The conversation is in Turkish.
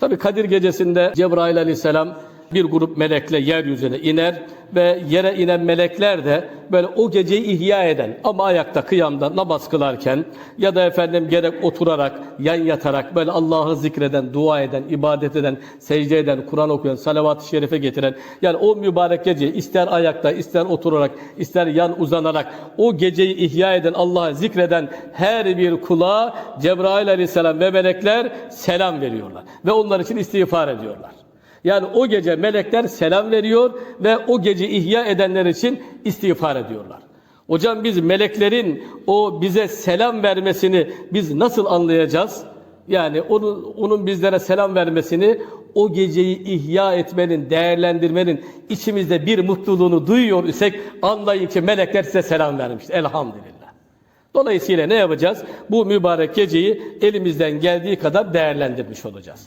Tabi Kadir gecesinde Cebrail aleyhisselam bir grup melekle yeryüzüne iner ve yere inen melekler de böyle o geceyi ihya eden ama ayakta kıyamda namaz kılarken ya da efendim gerek oturarak yan yatarak böyle Allah'ı zikreden, dua eden, ibadet eden, secde eden, Kur'an okuyan, salavat-ı şerife getiren yani o mübarek geceyi ister ayakta, ister oturarak, ister yan uzanarak o geceyi ihya eden, Allah'ı zikreden her bir kula Cebrail aleyhisselam ve melekler selam veriyorlar ve onlar için istiğfar ediyorlar. Yani o gece melekler selam veriyor ve o gece ihya edenler için istiğfar ediyorlar. Hocam biz meleklerin o bize selam vermesini biz nasıl anlayacağız? Yani onun, onun bizlere selam vermesini o geceyi ihya etmenin, değerlendirmenin içimizde bir mutluluğunu duyuyor isek anlayın ki melekler size selam vermiş. Elhamdülillah. Dolayısıyla ne yapacağız? Bu mübarek geceyi elimizden geldiği kadar değerlendirmiş olacağız.